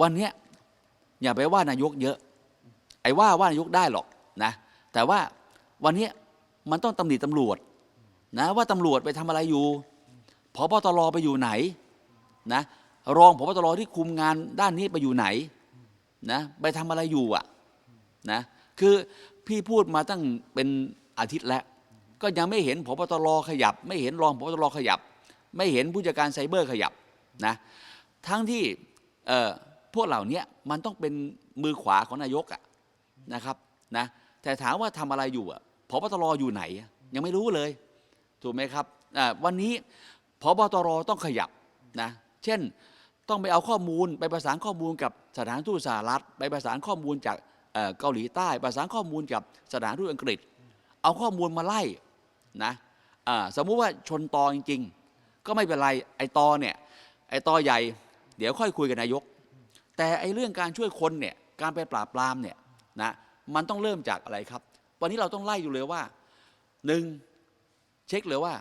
วันเนี้ยอย่าไปว่านายกเยอะ ไอ้ว่าว่านายกได้หรอกนะ แต่ว่าวันนี้มันต้องตำหนิตำรวจนะว่าตำรวจไปทำอะไรอยู่พบตรไปอยู่ไหนนะรองพบตรที่คุมงานด้านนี้ไปอยู่ไหนนะไปทำอะไรอยู่อะนะคือพี่พูดมาตั้งเป็นอาทิตย์แล้ว ก็ยังไม่เห็นพบตรขยับ ไม่เห็นรองพบตรขยับ ไม่เห็นผู้จัดการไซเบอร์ขยับนะทั้งที่เอ่อ วกเหล่านี้มันต้องเป็นมือขวาของนายกอะนะครับนะแต่ถามว่าทำอะไรอยู่อะพบตรอยู่ไหน ยังไม่รู้เลย ถูกไหมครับวันนี้พบตรต้องขยับนะเช่นต้องไปเอาข้อมูลไปประสานข้อมูลกับสถานทูตสหรัฐ ไปประสานข้อมูลจากเกาหลีใต้ ประสานข้อมูลกับสถานทูตอังกฤษ เอาข้อมูลมาไล่นะสมมุติว่าชนตอจริง ๆ ก็ไม่เป็นไรไอ้ตอเนี่ยไอ้ตอใหญ่ เดี๋ยวค่อยคุยกับนายก แต่ไอ้เรื่องการช่วยคนเนี่ยการไปปราบปรามเนี่ยนะมันต้องเริ่มจากอะไรครับ วันนี้เราต้องไล่อยู่เลยว่าหนึ่งเช็คเลยว่า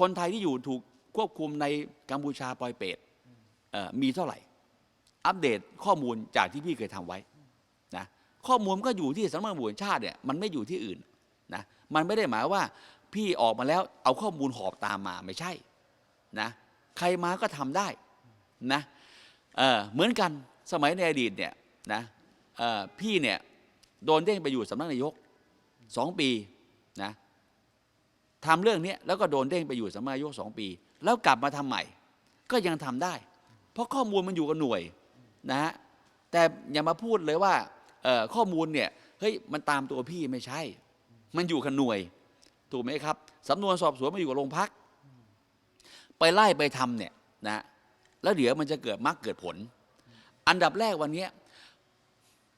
คนไทยที่อยู่ถูกควบคุมในกัมพูชาปอยเปตเมีเท่าไหร่ อัปเดตข้อมูลจากที่พี่เคยทำไว้นะข้อมูลก็อยู่ที่สำนักงานตำรวจแห่งชาติเนี่ยมันไม่อยู่ที่อื่นนะมันไม่ได้หมายว่าพี่ออกมาแล้วเอาข้อมูลหอบตามมาไม่ใช่นะใครมาก็ทำได้นะเเหมือนกัน สมัยในอดีตเนี่ยนะพี่เนี่ยโดนเด้งไปอยู่สำนักนายกสองปีนะทำเรื่องนี้แล้วก็โดนเด้งไปอยู่สำนักนายกสองปี แล้วกลับมาทำใหม่ ก็ยังทำได้ เพราะข้อมูลมันอยู่กับหน่วยนะฮะแต่อย่ามาพูดเลยว่าข้อมูลเนี่ยเฮ้ยมันตามตัวพี่ไม่ใช่ มันอยู่กับหน่วย ถูกไหมครับสำนวนสอบสวนมันอยู่กับโรงพัก ไปไล่ไปทำเนี่ยนะแล้วเดี๋ยวมันจะเกิดมรรคเกิดผล อันดับแรกวันนี้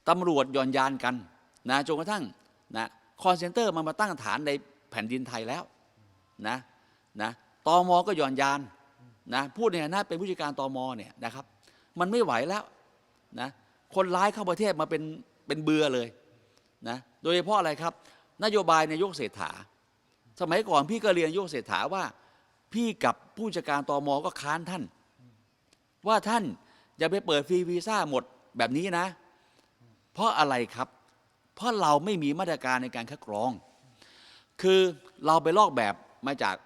ตำรวจย่อนยานกันนะจนกระทั่งนะคอนเซนเตอร์มันมาตั้งฐานในแผ่นดินไทยแล้วนะนะตอมก็ย่อนยานนะพูดในฐานะเป็นผู้จัดการตอมเนี่ยนะครับ มันไม่ไหวแล้วนะคนร้ายเข้าประเทศมาเป็นเป็นเบือเลยนะโดยเฉพาะอะไรครับ นโยบายนายกเศรษฐา สมัยก่อนพี่ก็เรียนนายกเศรษฐาว่า พี่กับผู้จัดการตอมก็ค้านท่าน ว่าท่าน อย่าไปเปิดฟรีวีซ่าหมดแบบนี้นะ เพราะอะไรครับ เพราะเราไม่มีมาตรการในการคัดกรอง คือเราไปลอกแบบมาจาก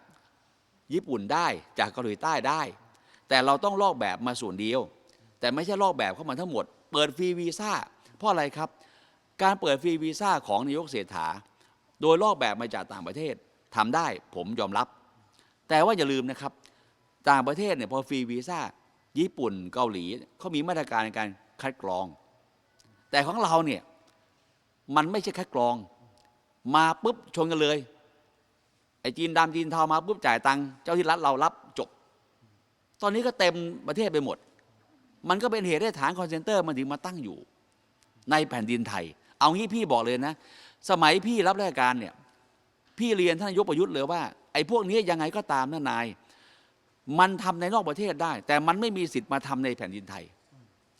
ญี่ปุ่นได้จากเกาหลีใต้ได้ แต่เราต้องลอกแบบมาส่วนเดียว แต่ไม่ใช่ลอกแบบเข้ามาทั้งหมด เปิดฟรีวีซ่าเพราะอะไรครับ การเปิดฟรีวีซ่าของนายกเศรษฐา โดยลอกแบบมาจากต่างประเทศทำได้ผมยอมรับ แต่ว่าอย่าลืมนะครับ ต่างประเทศเนี่ยพอฟรีวีซ่า ญี่ปุ่นเกาหลีเขามีมาตรการในการคัดกรอง แต่ของเราเนี่ยมันไม่ใช่คัดกรอง มาปุ๊บชนกันเลยไอ้จีนดำจีนเทามาปุ๊บจ่ายตังค์เจ้าที่รัฐเรารับจบ ตอนนี้ก็เต็มประเทศไปหมด มันก็เป็นเหตุให้ฐานคอนเซนเตอร์มันถึงมาตั้งอยู่ ในแผ่นดินไทย เอางี้พี่บอกเลยนะ สมัยพี่รับราชการเนี่ยพี่เรียนท่านนายกประยุทธ์เลยว่าไอ้พวกนี้ยังไงก็ตามนะนาย มันทำในนอกประเทศได้ แต่มันไม่มีสิทธิ์มาทำในแผ่นดินไทย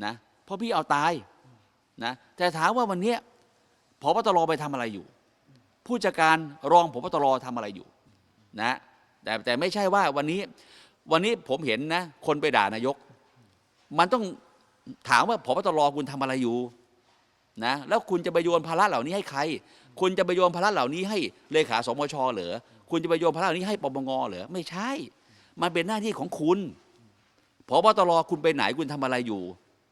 นะเพราะพี่เอาตายนะแต่ถามว่าวันนี้พบตรไปทำอะไรอยู่ ผู้จัดการรองพบตรทำอะไรอยู่นะแต่แต่ไม่ใช่ว่าวันนี้วันนี้ผมเห็นนะ คนไปด่านายก มันต้องถามว่าพบตรคุณทำอะไรอยู่นะแล้วคุณจะไปโยนภาระเหล่านี้ให้ใคร คุณจะไปโยนภาระเหล่านี้ให้เลขาสมชเหรอคุณจะไปโยนภาระเหล่านี้ให้ปปงเหรอไม่ใช่ มันเป็นหน้าที่ของคุณพบตรคุณไปไหนคุณทำอะไรอยู่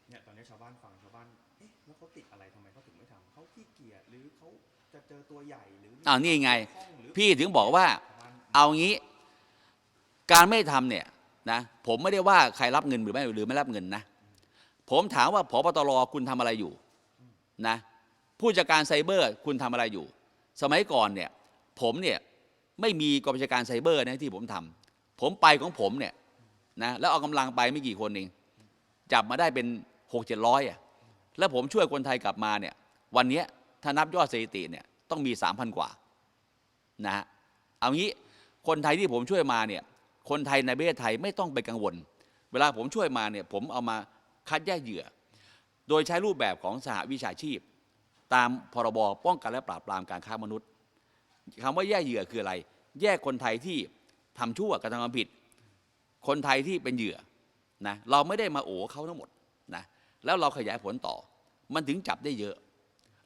เนี่ยตอนนี้ชาวบ้านฟังชาวบ้านเอ๊ะแล้วเขาติดอะไรทำไมเขาถึงไม่ทำเขาขี้เกียจหรือเขาจะเจอตัวใหญ่หรืออ้าวนี่ไงข้องหรือพี่ถึงบอกว่าชาวบ้านเอางี้ การไม่ทำเนี่ยนะผมไม่ได้ว่าใครรับเงินหรือไม่หรือไม่รับเงินนะ ผมถามว่าพบตรคุณทำอะไรอยู่นะผู้จัดการไซเบอร์คุณทำอะไรอยู่ สมัยก่อนเนี่ยผมเนี่ยไม่มีกองบัญชาการไซเบอร์นะที่ผมทำ ผมไปของผมเนี่ยนะแล้วเอากำลังไปไม่กี่คนเอง จับมาได้เป็นหกเจ็ดร้อยอะแล้วผมช่วยคนไทยกลับมาเนี่ยวันนี้ถ้านับยอดสถิติเนี่ยต้องมีสามพันกว่านะฮะเอางี้คนไทยที่ผมช่วยมาเนี่ยคนไทยในประเทศไทยไม่ต้องไปกังวล เวลาผมช่วยมาเนี่ยผมเอามาคัดแยกเหยื่อ โดยใช้รูปแบบของสหวิชาชีพ ตามพรบป้องกันและปราบปรามการค้ามนุษย์คำว่าแยกเหยื่อคืออะไร แยกคนไทยที่ ทำชั่วกระทำความผิด คนไทยที่เป็นเหยื่อนะเราไม่ได้มาโอเขาทั้งหมดนะแล้วเราขยายผลต่อ มันถึงจับได้เยอะ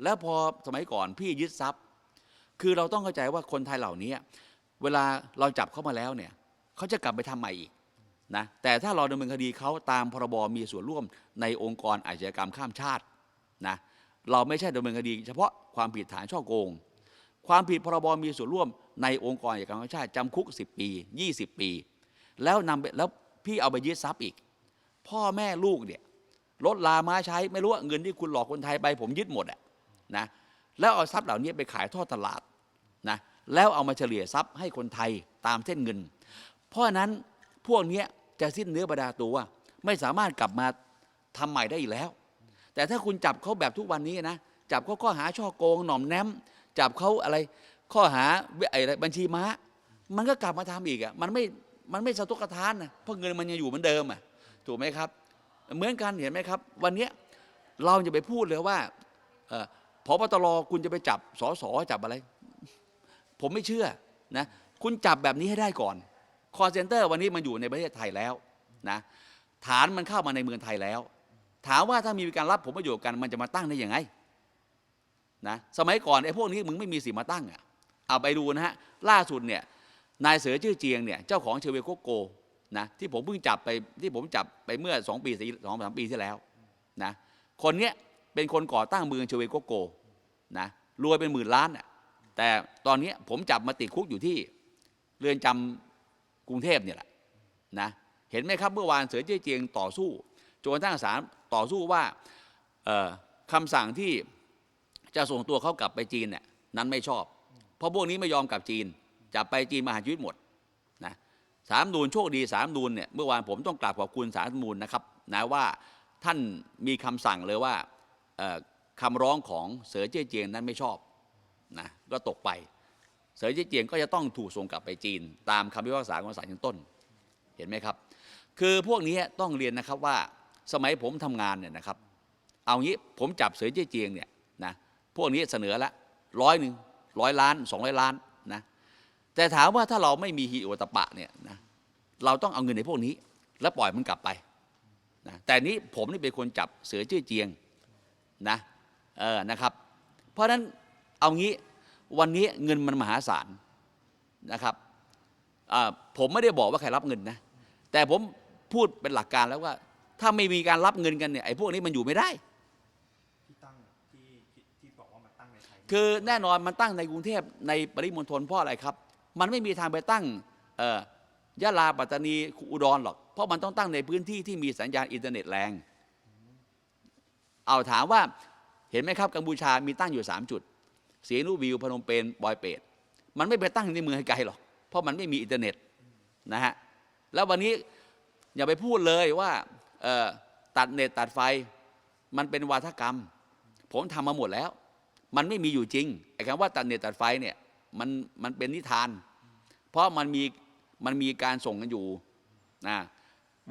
แล้วพอสมัยก่อนพี่ยึดทรัพย์ คือเราต้องเข้าใจว่าคนไทยเหล่านี้ เวลาเราจับเขามาแล้วเนี่ยเขาจะกลับไปทำใหม่อีกนะแต่ถ้าเราดำเนินคดีเขาตามพรบมีส่วนร่วมในองค์กรอาชญากรรมข้ามชาตินะเราไม่ใช่ดำเนินคดี เฉพาะความผิดฐานช่อโกง ความผิดพรบมีส่วนร่วม ในองค์กรอาชญากรค้ามชาติจำคุก 10 ปี 20 ปี แล้วนำแล้วพี่เอาไปยึดทรัพย์อีก พ่อแม่ลูกเนี่ยรถลามาใช้ไม่รู้ว่าเงินที่คุณหลอกคนไทยไป ผมยึดหมดอะนะแล้วเอาทรัพย์เหล่านี้ไปขายทอดตลาดนะแล้วเอามาเฉลี่ยทรัพย์ให้คนไทยตามเส้นเงิน เพราะนั้นพวกนี้จะสิ้นเนื้อประดาตัวไม่สามารถกลับมาทำใหม่ได้อีกแล้ว แต่ถ้าคุณจับเขาแบบทุกวันนี้นะจับเขาข้อหาช่อโกงหน่อมแนมจับเขาอะไร ข้อหาไอะไรบัญชีม้า มันก็กลับมาทำอีกอะมันไม่มันไม่สะทกสะท้านนะเพราะเงินมันยังอยู่เหมือนเดิมอะถูกไหมครับ เหมือนกันเห็นไหมครับ วันนี้เราจะไปพูดเลยว่าเอ่อพบตรคุณจะไปจับสสจับอะไร ผมไม่เชื่อนะคุณจับแบบนี้ให้ได้ก่อนคอเซนเตอร์วันนี้มันอยู่ในประเทศไทยแล้วนะฐานมันเข้ามาในเมืองไทยแล้ว ถามว่าถ้ามีการรับผลประโยชน์กันมันจะมาตั้งได้ยังไงนะสมัยก่อนไอ้พวกนี้มึงไม่มีสิทธิ์มาตั้งอะ เอาไปดูนะฮะล่าสุดเนี่ยนายเสือชื่อเจียงเนี่ยเจ้าของเชเวโกโกนะที่ผมเพิ่งจับไปที่ผมจับไปเมื่อสองปีสองสามปีที่แล้วนะคนเนี้ยเป็นคนก่อตั้งเมืองเชเวโกโกนะรวยเป็นหมื่นล้านแต่ตอนนี้ผมจับมาติดคุกอยู่ที่เรือนจำกรุงเทพเนี่ยแหละนะเห็นไหมครับเมื่อวานเสือเจี้ยเจียงต่อสู้จนกระทั่งศาลต่อสู้ว่าคำสั่งที่จะส่งตัวเขากลับไปจีนเนี่ยนั้นไม่ชอบ เพราะพวกนี้ไม่ยอมกลับจีนจับไปจีนมาหาชีวิตหมดนะสามนูนโชคดีสามนูนเนี่ยเมื่อวานผมต้องกราบขอบคุณสามนูนนะครับนะว่าท่านมีคำสั่งเลยว่าเอ่อคำร้องของเสือเจี้ยเจียงนั้นไม่ชอบนะก็ตกไป เสือเจี้ยเจียงก็จะต้องถูกส่งกลับไปจีน ตามคำพิพากษาของศาลชั้นต้นเห็นไหมครับ คือพวกนี้ต้องเรียนนะครับว่าสมัยผมทำงานเนี่ยนะครับ เอางี้ผมจับเสือเจี้ยเจียงเนี่ยนะพวกนี้เสนอละร้อยหนึ่ง ร้อยล้านสองร้อยล้านนะแต่ถามว่าถ้าเราไม่มีฮีโอตปะเนี่ยนะเราต้องเอาเงินในพวกนี้ แล้วปล่อยมันกลับไปนะแต่นี้ผมนี่เป็นคนจับเสือเจี้ยเจียงนะเออนะครับ เพราะฉะนั้นเอางี้วันนี้เงินมันมหาศาลนะครับผมไม่ได้บอกว่าใครรับเงินนะแต่ผมพูดเป็นหลักการแล้วว่า ถ้าไม่มีการรับเงินกันเนี่ยไอ้พวกนี้มันอยู่ไม่ได้ ที่ตั้งที่ที่ที่บอกว่ามันตั้งในไทย คือแน่นอนมันตั้งในกรุงเทพในปริมณฑลเพราะอะไรครับ มันไม่มีทางไปตั้งยะลาปัตตานีอุดรหรอก เพราะมันต้องตั้งในพื้นที่ที่มีสัญญาณอินเทอร์เน็ตแรง เอาถามว่าเห็นไหมครับกัมพูชามีตั้งอยู่ 3 จุดเสียนูวิวพนมเปญบอยเปตมันไม่ไปตั้งในเมืองไกลหรอก เพราะมันไม่มีอินเทอร์เน็ตนะฮะแล้ววันนี้อย่าไปพูดเลยว่าตัดเน็ตตัดไฟมันเป็นวาทกรรม ผมทำมาหมดแล้ว มันไม่มีอยู่จริงไอ้คำว่าตัดเน็ตตัดไฟเนี่ยมันมันเป็นนิทาน เพราะมันมีมันมีการส่งกันอยู่นะ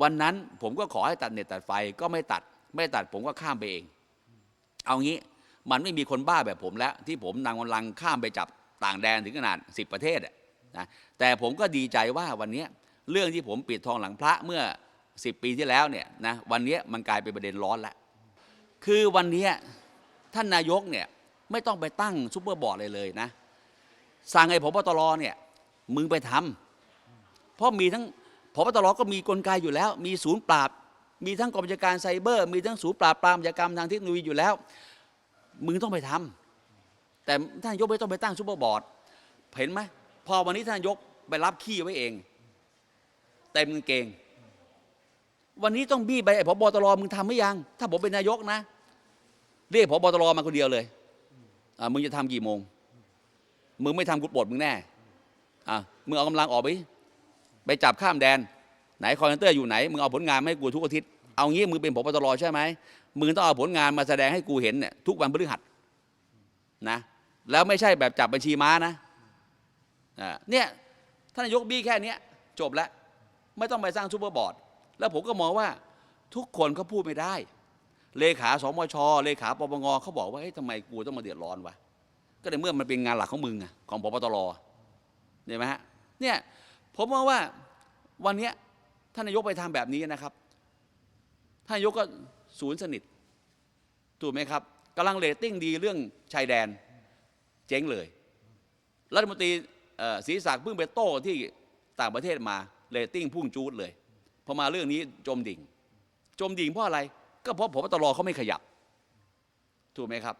วันนั้นผมก็ขอให้ตัดเน็ตตัดไฟก็ไม่ตัด ไม่ตัดผมก็ข้ามไปเอง เอางี้มันไม่มีคนบ้าแบบผมแล้ว ที่ผมนางกำลังข้ามไปจับต่างแดนถึงขนาด 10 ประเทศนะแต่ผมก็ดีใจว่าวันนี้เรื่องที่ผมปิดทองหลังพระเมื่อ 10 ปีที่แล้วเนี่ยนะวันนี้มันกลายเป็นประเด็นร้อนแล้วคือวันนี้ท่านนายกเนี่ย ไม่ต้องไปตั้งซุปเปอร์บอร์ดเลยเลยนะสั่งไอ้พบตรเนี่ยมึงไปทำเพราะมีทั้งพบตรก็มีกลไกอยู่แล้ว มีศูนย์ปราบ มีทั้งกองบัญชาการไซเบอร์ มีทั้งศูนย์ปราบปรามอากรรมทางเทคโนโลยีอยู่แล้ว มึงต้องไปทำแต่ท่านยกไม่ต้องไปตั้งซุปเปอร์บอร์ดเห็นไหมพอวันนี้ท่านยกไปรับขี้ไว้เองเต็มกางเกงวันนี้ต้องบี้ไปไอ้พบตรมึงทำหรือยัง ถ้าผมเป็นนายกนะ เรียกพบตรมาคนเดียวเลย มึงจะทำกี่โมง มึงไม่ทำกูปลดมึงแน่อะมึงเอากำลังออกไป ไปจับข้ามแดน ไหนคอนเทนเตอร์อยู่ไหน มึงเอาผลงานมาให้กูทุกอาทิตย์ เอางี้มึงเป็นพบตรใช่ไหม มึงต้องเอาผลงานมาแสดงให้กูเห็นเนี่ยทุกวันพฤหัสนะ แล้วไม่ใช่แบบจับบัญชีม้านะเนี่ยท่านนายกบี้แค่เนี้ยจบแล้ว ไม่ต้องไปสร้างซูเปอร์บอร์ด แล้วผมก็มองว่าทุกคนเขาพูดไม่ได้ เลขาสมชเลขาปปงเขาบอกว่าเฮ้ยทำไมกูต้องมาเดือดร้อนวะก็ในเมื่อมันเป็นงานหลักของมึงอะของพบตรเห็นไหมฮะเนี่ยผมมองว่าวันนี้ท่านนายกไปทำแบบนี้นะครับท่านนายกก็ศูนย์สนิทถูกไหมครับกำลังเรตติ้งดีเรื่องชายแดนเจ๊งเลย รัฐมนตรีศรีศักดิ์เพิ่งไปโต้ที่ต่างประเทศมาเรตติ้งพุ่งจูดเลยพอมาเรื่องนี้จมดิ่ง จมดิ่งเพราะอะไร ก็เพราะผมตรเขาไม่ขยับ ถูกไหมครับ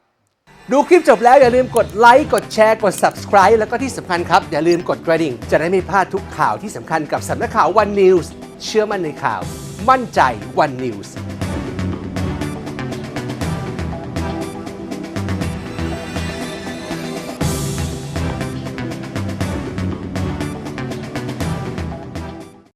ดูคลิปจบแล้วอย่าลืมกดไลค์กดแชร์กด subscribe แล้วก็ที่สำคัญครับ อย่าลืมกดกระดิ่ง จะได้ไม่พลาดทุกข่าวที่สำคัญกับสำนักข่าววันนิวส์เชื่อมั่นในข่าว มั่นใจวันนิวส์